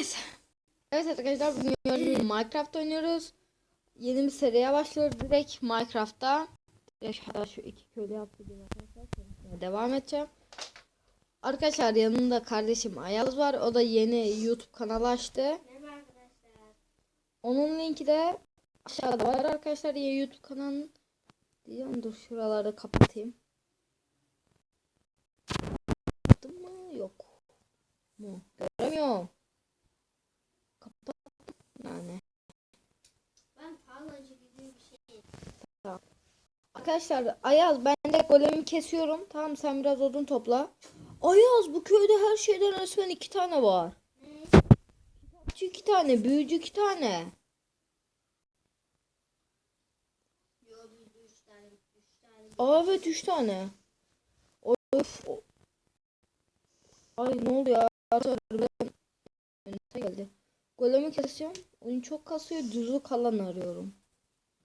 Neyse. Evet arkadaşlar bugün gördüğünüz Minecraft oynuyoruz. Yeni bir seriye başlıyoruz direkt Minecraft'ta. Hatta şu iki köylü yaptım arkadaşlar. Devam edeceğim. Arkadaşlar yanımda kardeşim Ayaz var. O da yeni YouTube kanalı açtı. Onun linki de aşağıda var arkadaşlar yeni YouTube kanalının. Diyeceğim dur şuraları kapatayım. Kapattım mı? Yok. Mu? Göremiyorum. Yani. Ben tarlacı gibi bir şey. Arkadaşlar Ayaz ben de golemi kesiyorum. Tamam sen biraz odun topla. Ayaz bu köyde her şeyden resmen iki tane var. Kitapçı iki tane, büyücü iki tane. Yo bizde üç tane. Üç tane. Aa evet üç tane. Of. Ay ne oldu ya? Golemi keseceğim. Oyun çok kasıyor. Düzlük kalan arıyorum.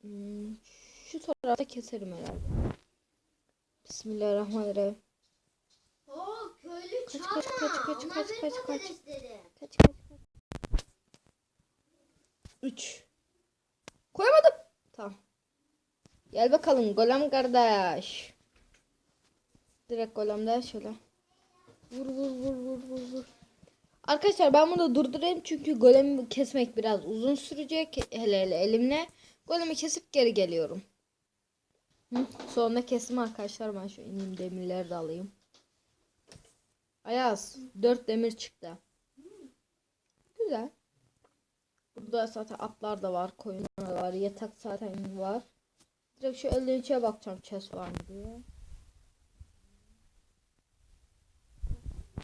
Hmm, şu tarafta keserim herhalde. Bismillahirrahmanirrahim. Oo köylü Kaç, çalma. kaç, kaç, kaç, Onlar kaç, kaç, kaç. Kaç kaç kaç. Üç. Koyamadım. Tamam. Gel bakalım golem kardeş. Direkt golemde şöyle. Vur vur vur vur vur vur. Arkadaşlar ben bunu durdurayım çünkü golemi kesmek biraz uzun sürecek. Hele hele elimle. Golemi kesip geri geliyorum. Hı? Sonra kesim arkadaşlar ben şu ineyim demirleri de alayım. Ayaz 4 demir çıktı. Güzel. Burada zaten atlar da var, koyunlar da var, yatak zaten var. Direkt şu elden içe bakacağım chest var mı diye.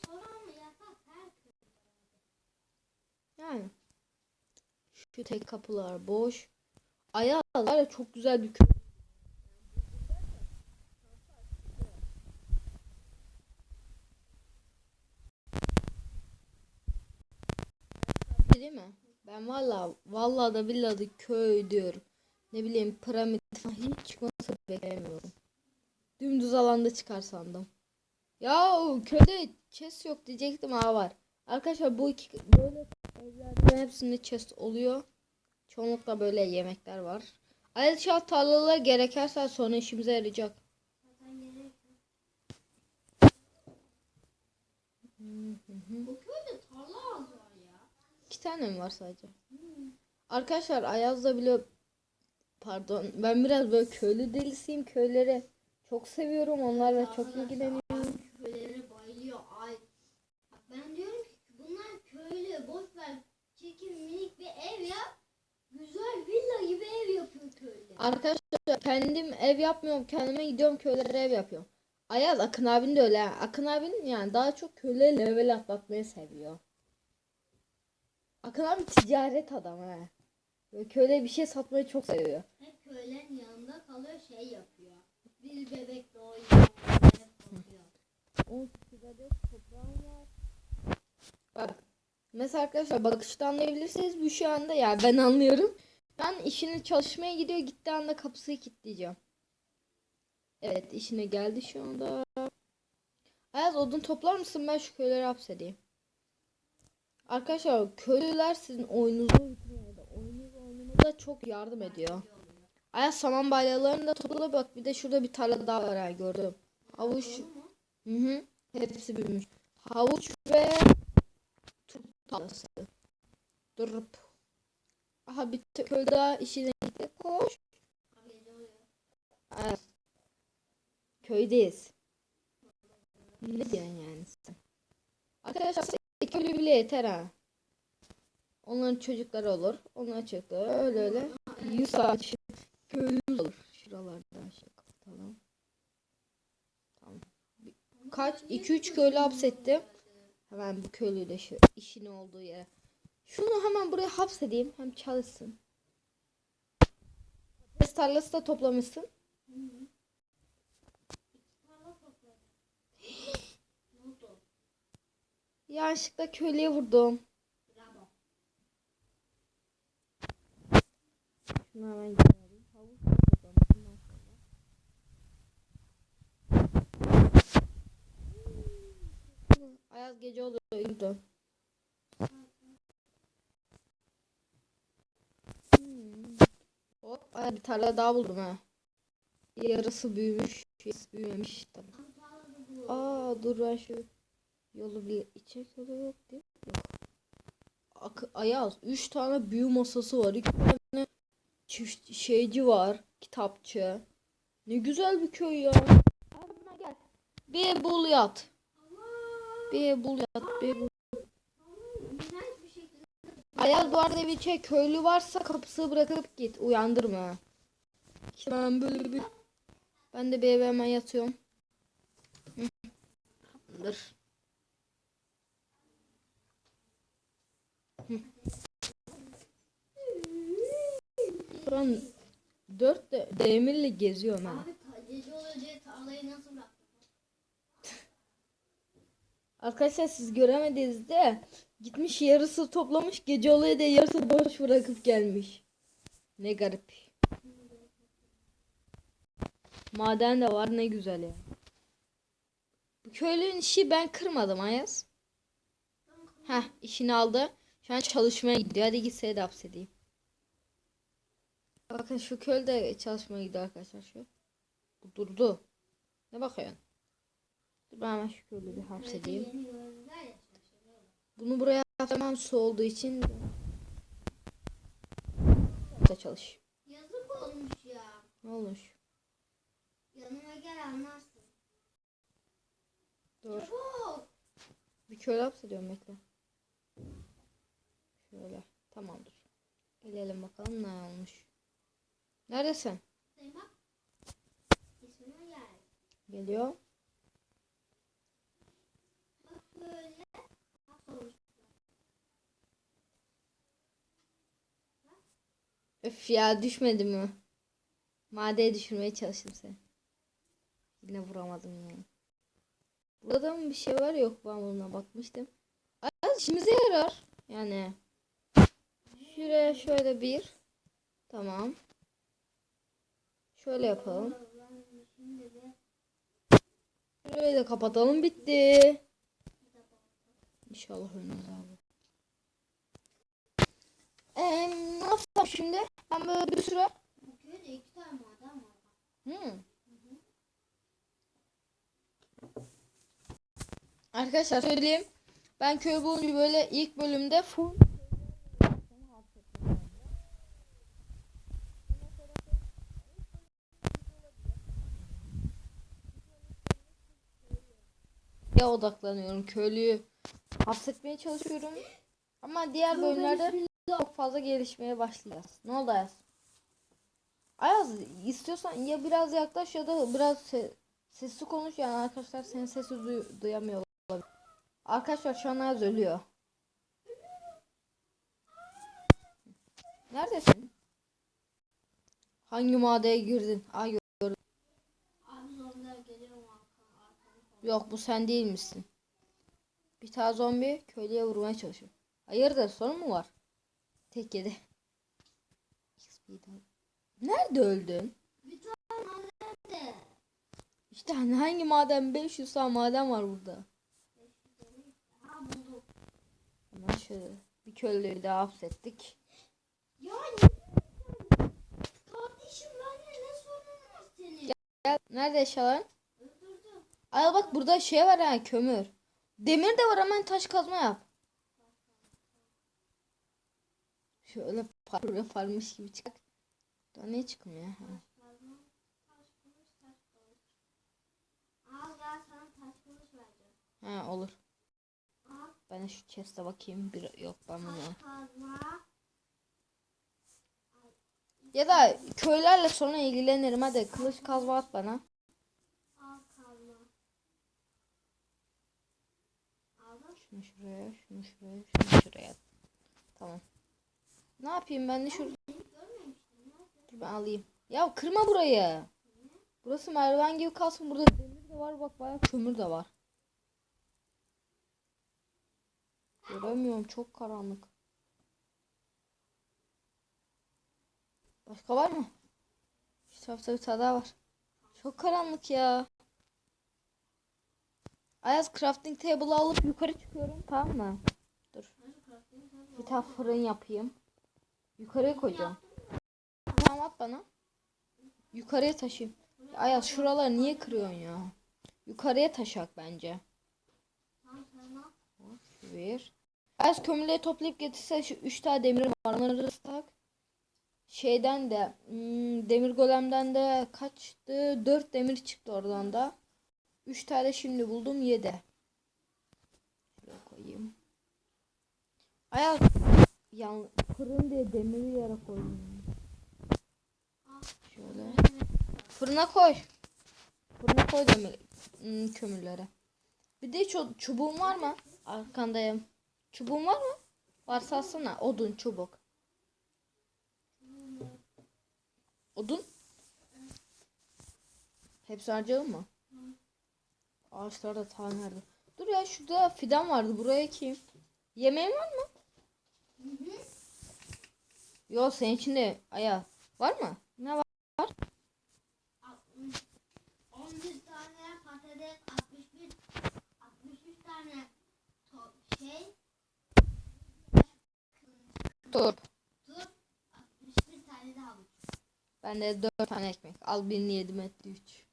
Sonra mı yatak her köylü. Yani. Şu tek kapılar boş. Ayaz var ya çok güzel bir köy. Değil mi? Ben valla valla da billahi köy diyorum. Ne bileyim piramit falan hiç çıkması beklemiyorum. Dümdüz alanda çıkar sandım. Ya köyde chest yok diyecektim ha var. Arkadaşlar bu iki böyle evlerde hepsinde chest oluyor. Çoğunlukla böyle yemekler var. Ayrıca tarlalar gerekerse sonra işimize yarayacak. Zaten gerek yok. Hı. Bu köyde tarla az var ya. İki tane mi var sadece? Arkadaşlar Ayaz'da bile pardon ben biraz böyle köylü delisiyim. Köyleri çok seviyorum. Onlarla çok ilgileniyorum. ay Köylere bayılıyor ay. Bak ben diyorum ki bunlar köylü boş ver. Çekin minik bir ev yap. Güzel villa gibi ev yapıyor köylü. Arkadaşlar kendim ev yapmıyorum. Kendime gidiyorum köylere ev yapıyorum. Ayaz Akın abin de öyle. Akın abin yani daha çok köylere level atlatmayı seviyor. Akın abi ticaret adamı ha. Böyle köyle bir şey satmayı çok seviyor. Hep köylerin yanında kalıyor şey yapıyor. Bir bebek doğuyor. 18 adet toprağım var. Bak. Mesela arkadaşlar bakışta anlayabilirsiniz bu şu anda ya ben anlıyorum. Ben işini çalışmaya gidiyor gittiği anda kapısını kilitleyeceğim. Evet işine geldi şu anda. Ayaz odun toplar mısın ben şu köyleri hapsedeyim. Arkadaşlar köylüler sizin oyununuzu oynamanıza çok yardım ediyor. Ayaz saman balyalarını da topla bak bir de şurada bir tarla daha var ha gördüm. Havuç Hı hı. Hepsi büyümüş. Havuç ve turp tarlası. Durup. Aha bir köy daha işine gitti. Koş. Evet. Köydeyiz. Ne diyorsun yani sen? Arkadaşlar köylü bile yeter ha. Onların çocukları olur. Onlar çocukları öyle öyle. 100 saat köylümüz olur. Şuralarda şey kapatalım. Tamam. Kaç? 2-3 köylü hapsettim. Hemen bu köylüyü de şu işin olduğu yere. Şunu hemen buraya hapsedeyim. Hem çalışsın. Patates tarlası da toplamışsın. Ne oldu? Yanlışlıkla köylüye vurdum. Bravo. Ayaz gece oluyor. Yürüdüm. Ay, bir tarla daha buldum ha. Yarısı büyümüş, yarısı büyümemiş. Tamam. Aa dur ben şu yolu bir içecek yolu yok değil mi? Ak Ayaz 3 tane büyü masası var. 2 tane çift şeyci var. Kitapçı. Ne güzel bir köy ya. Bir bul yat. Bir bul yat. Bir bul. Arada bir şey köylü varsa kapısı bırakıp git. Uyandırma. İşte ben böyle bir... Ben de bir eve hemen yatıyorum. Tamamdır. Hı. Şu an dört de demirle geziyorum ha. Abi ta- gece olunca tarlayı nasıl Arkadaşlar siz göremediniz de gitmiş yarısı toplamış gece oluyor da yarısı boş bırakıp gelmiş. Ne garip. Maden de var ne güzel ya. Bu köylünün işi ben kırmadım Ayaz. Heh işini aldı. Şu an çalışmaya gidiyor. Hadi git seni de hapsedeyim. Bakın şu köylü de çalışmaya gidiyor arkadaşlar şu. Durdu. Ne bakıyorsun? Dur ben hemen köylüyü bir hapsedeyim. Bunu buraya atamam su olduğu için da çalış. Yazık olmuş ya. Ne olmuş? Yanıma gel anlarsın. Dur. Çabuk. Bir köylü hapsediyorum bekle. Şöyle. Tamamdır. Gelelim bakalım ne olmuş. Neredesin? Geliyor. Böyle. Öf ya düşmedi mi? Madeye düşürmeye çalıştım seni. Yine vuramadım ya. Burada mı bir şey var yok ben buna bakmıştım. Az işimize yarar. Yani. Şuraya şöyle bir. Tamam. Şöyle yapalım. Şurayı da kapatalım bitti. İnşallah ölmez abi. Eee ne yapalım şimdi? Ben böyle bir süre. köyde iki tane maden var. Hmm. Arkadaşlar söyleyeyim. Ben köy bulunca böyle ilk bölümde full ya odaklanıyorum. Köylüyü hapsetmeye çalışıyorum. Ama diğer bölümlerde çok fazla gelişmeye başlayacağız. Ne oldu Ayaz? Ayaz istiyorsan ya biraz yaklaş ya da biraz se- sesli konuş yani arkadaşlar senin sesi duy- duyamıyor olabilir. Arkadaşlar şu an Ayaz ölüyor. Neredesin? Hangi madeye girdin? Ay gör- Abi zombiler geliyor mu arka, arkamı falan. Yok bu sen değil misin? Bir tane zombi köylüye vurmaya çalışıyor. Hayırdır sorun mu var? Tek yedi. Nerede öldün? Bir tane maden de. İşte hani hangi maden 500 tane maden var burada. Hemen şöyle bir köylüyü daha hapsettik. Ya Kardeşim benimle ne sorunun var senin? Gel nerede eşyaların? Ay bak burada şey var ha kömür. Demir de var hemen taş kazma yap. Şöyle parkur yaparmış gibi çık. Daha ne çıkmıyor ha? Ha olur. Ben şu chest'e bakayım. Bir yok ben bunu. Ya da köylerle sonra ilgilenirim. Hadi kılıç kazma at bana. Al kazma. Aldın. Şunu şuraya, şunu şuraya, şunu şuraya. Tamam. Ne yapayım ben de şurada. Dur ben alayım. Ya kırma burayı. Burası merdiven gibi kalsın. Burada demir de var. Bak bayağı kömür de var. Göremiyorum. Çok karanlık. Başka var mı? Şu tarafta bir tane daha var. Çok karanlık ya. Ayaz crafting table alıp yukarı çıkıyorum. Tamam mı? Dur. Bir tane fırın yapayım. Yukarıya koyacağım. Tamam at bana. Yukarıya taşıyayım. Ayaz şuraları niye kırıyorsun ya? Yukarıya taşak bence. Bir. Ayaz kömürleri toplayıp getirse şu üç tane demir var. Onları ısıtak. Şeyden de hmm, demir golemden de kaçtı? Dört demir çıktı oradan da. Üç tane şimdi buldum yedi. Şuraya koyayım. Ayaz yan fırın diye demiri yere koydum. Şöyle. Fırına koy. Fırına koy demir hmm, kömürleri. Bir de çu- çubuğun var mı? Arkandayım. Çubuğun var mı? Varsa alsana. Odun, çubuk. Odun? Hepsi harcayalım mı? Ağaçlar da tane verdi. Dur ya şurada fidan vardı. Buraya ekeyim. Yemeğin var mı? Hı hı. Yo senin içinde aya var mı? Ne var? 61 tane patates, 61 61 tane şey. Top. Top. 61 tane de havuç. Ben de 4 tane ekmek. Al birini yedim etti 3.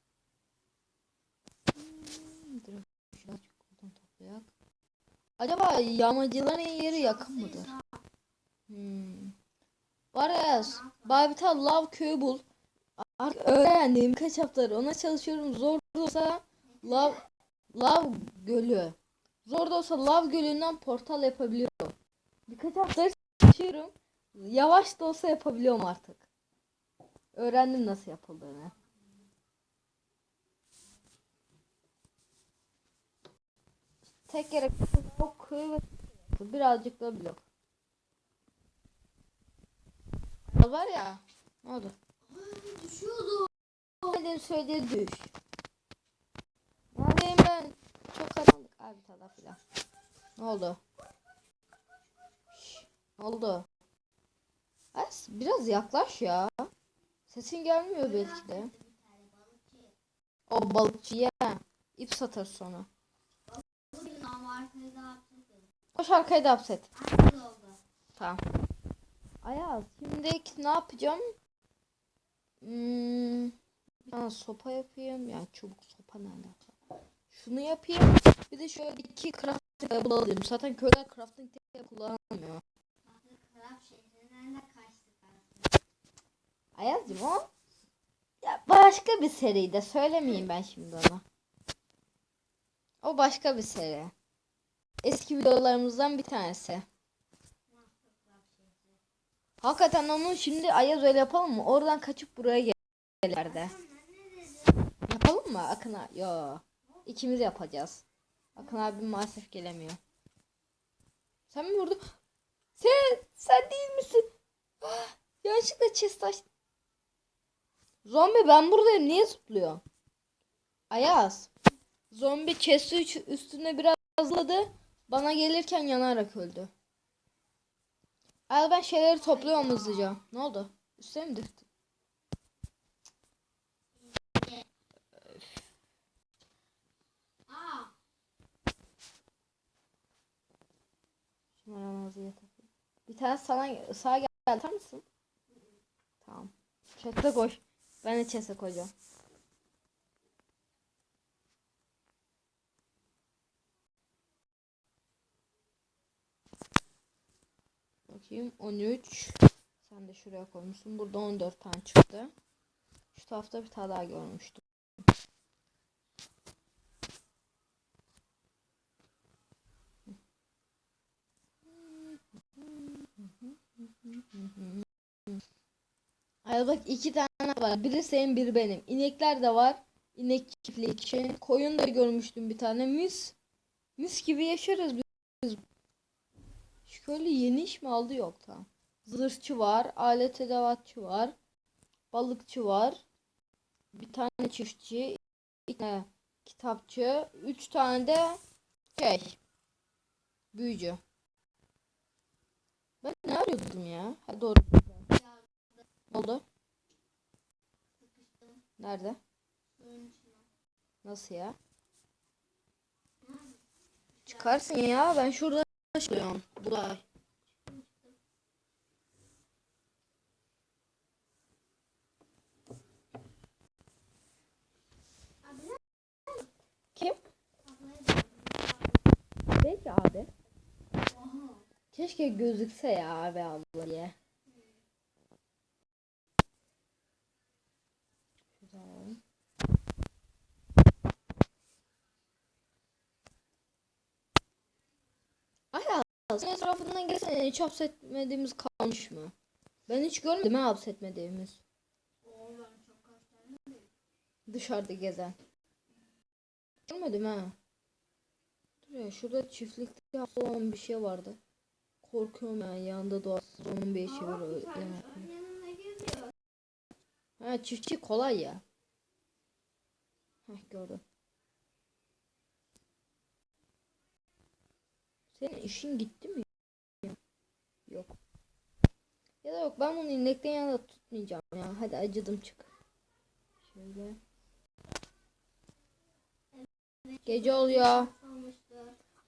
Acaba yağmacıların yeri yakın mıdır? Hmm. Var ya Babita Lav köyü bul. Artık öğrendim kaç haftadır ona çalışıyorum. Zor da olsa Lav Lav gölü. Zor da olsa Lav gölünden portal yapabiliyorum. Birkaç haftadır çalışıyorum. Yavaş da olsa yapabiliyorum artık. Öğrendim nasıl yapıldığını. Tek gerek köy ve birazcık da blok. Var ya. Ne oldu? Ay, Düşüyordu. Benim söylediği düş. Neredeyim ben? Çok karanlık. Abi tada filan. Ne oldu? Şş, ne oldu? Az biraz yaklaş ya. Sesin gelmiyor belki de. O balıkçıya ip satar sonra. Bugün ama arkayı da yaptık. Koş arkaya da hapset. Tamam. Ayaz şimdi ne yapacağım? Hmm, bir tane sopa yapayım. Yani çubuk sopa nerede? Şunu yapayım. Bir de şöyle iki crafting table alayım. Zaten köyler crafting table kullanmıyor. Ayaz'cığım o ya başka bir seriydi. Söylemeyeyim ben şimdi ona. O başka bir seri. Eski videolarımızdan bir tanesi. Hakikaten onu şimdi Ayaz öyle yapalım mı? Oradan kaçıp buraya gel- gelirlerdi. Sen ne dedin? Yapalım mı Akın abi? Yo. İkimiz yapacağız. Akın abi maalesef gelemiyor. Sen mi vurdun? Sen, sen değil misin? Ah, Yanlışlıkla chest aç. Zombi ben buradayım. Niye zıplıyor? Ayaz. Zombi chest'i üstüne biraz azladı. Bana gelirken yanarak öldü. Al ben şeyleri topluyorum hızlıca. Ne oldu? Üstüne mi düştü? Bir tane sana sağa gel atar mısın? Tamam. Çete koy. Ben de çete koyacağım. Bakayım 13. Sen de şuraya koymuşsun. Burada 14 tane çıktı. Şu tarafta bir tane daha görmüştüm. Ay bak iki tane var. Biri senin biri benim. İnekler de var. İnek çiftliği için. Koyun da görmüştüm bir tane. Mis. Mis gibi yaşarız biz. Şöyle yeni iş mi aldı yok tamam. Zırhçı var. Alet edevatçı var. Balıkçı var. Bir tane çiftçi. iki tane kitapçı. Üç tane de şey. Büyücü. Ben ne arıyordum ya? Ha doğru. Ne oldu? Nerede? Nasıl ya? Çıkarsın ya. Ben şurada yaşıyorsun Buray? Kim? Belki abi. Keşke gözükse ya abi abla diye. Ay Allah, senin etrafından geçen hiç hapsetmediğimiz kalmış mı? Ben hiç görmedim ha hapsetmediğimiz. Dışarıda gezen. Görmedim ha. Dur ya şurada çiftlikte olan bir şey vardı. Korkuyorum ya yanında doğası onun bir işi var. Ha çiftçi kolay ya. Heh gördüm. Senin işin gitti mi? Yok. Ya da yok ben bunu inekten yana tutmayacağım ya. Hadi acıdım çık. Şöyle. Gece oluyor.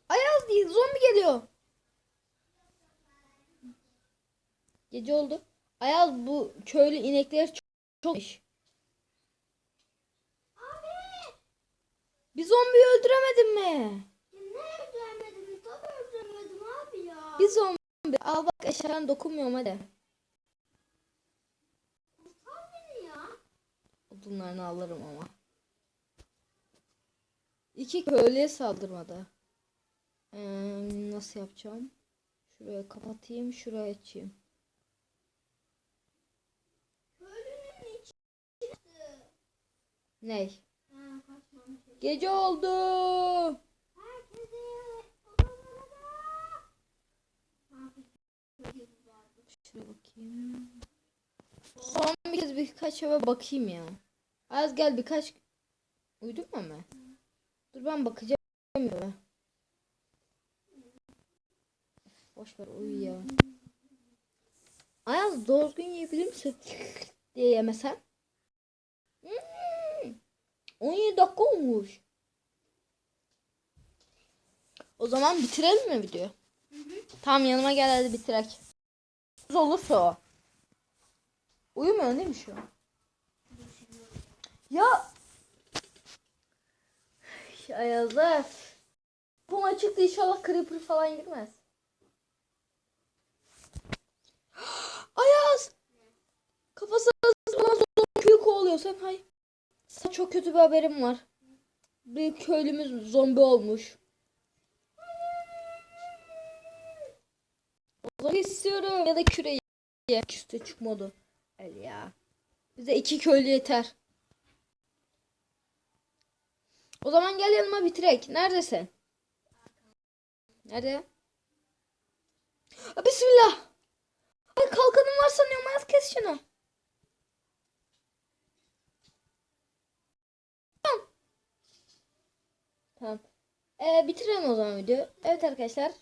Ayaz değil zombi geliyor. Gece oldu. Ayaz bu köylü inekler çok, çok iş. Abi! Bir zombiyi öldüremedin mi? Ya ne öldüremedim? Tabii öldüremedim abi ya. Bir zombi. Al bak eşyalarına dokunmuyorum hadi. Kurtar beni ya. Odunlarını alırım ama. İki köylüye saldırmadı. Ee, nasıl yapacağım? Şuraya kapatayım, şuraya açayım. Ney? Ha. Gece oldu. Herkese odalara da. Abi, çok güzeldi. Şuraya bakayım. Son bir kez birkaç eve bakayım ya. Az gel birkaç. Uydun mu hemen? Dur ben bakacağım. ya. Boş ver uyu ya. Ayaz doğru gün yiyebilir misin? diye yemesen. Hmm. 17 dakika olmuş. O zaman bitirelim mi videoyu? Tamam yanıma gel hadi bitirek. Kız olursa o. Uyumuyor değil mi şu an? Ya. Ayazlar. Bu açıktı inşallah creeper falan girmez. Ayaz. Kafası falan zombi köyü kovalıyor sen hay. Sana çok kötü bir haberim var. Bir köylümüz zombi olmuş. Zaman istiyorum. Ya da küreyi. Üste çıkmadı. El ya. Bize iki köylü yeter. O zaman gel yanıma bitirek. Neredesin? Nerede? Bismillah. Ay kalkanım var sanıyorum. Az kes şunu. Tamam. Tamam. Ee, bitirelim o zaman videoyu. Evet arkadaşlar.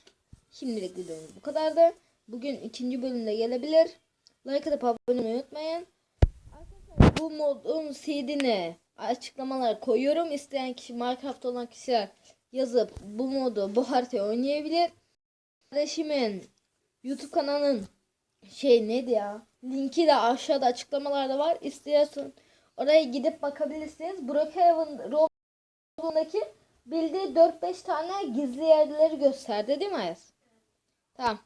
Şimdilik videomuz bu kadardı. Bugün ikinci bölümde gelebilir. Like atıp abone olmayı unutmayın. Arkadaşlar bu modun CD'ni açıklamalara koyuyorum. İsteyen kişi Minecraft olan kişiler yazıp bu modu bu haritayı oynayabilir. Kardeşimin YouTube kanalının şey neydi ya? Linki de aşağıda açıklamalarda var. İstiyorsan oraya gidip bakabilirsiniz. Brookhaven Roblox'undaki bildiği 4-5 tane gizli yerleri gösterdi değil mi Ayaz? Tamam.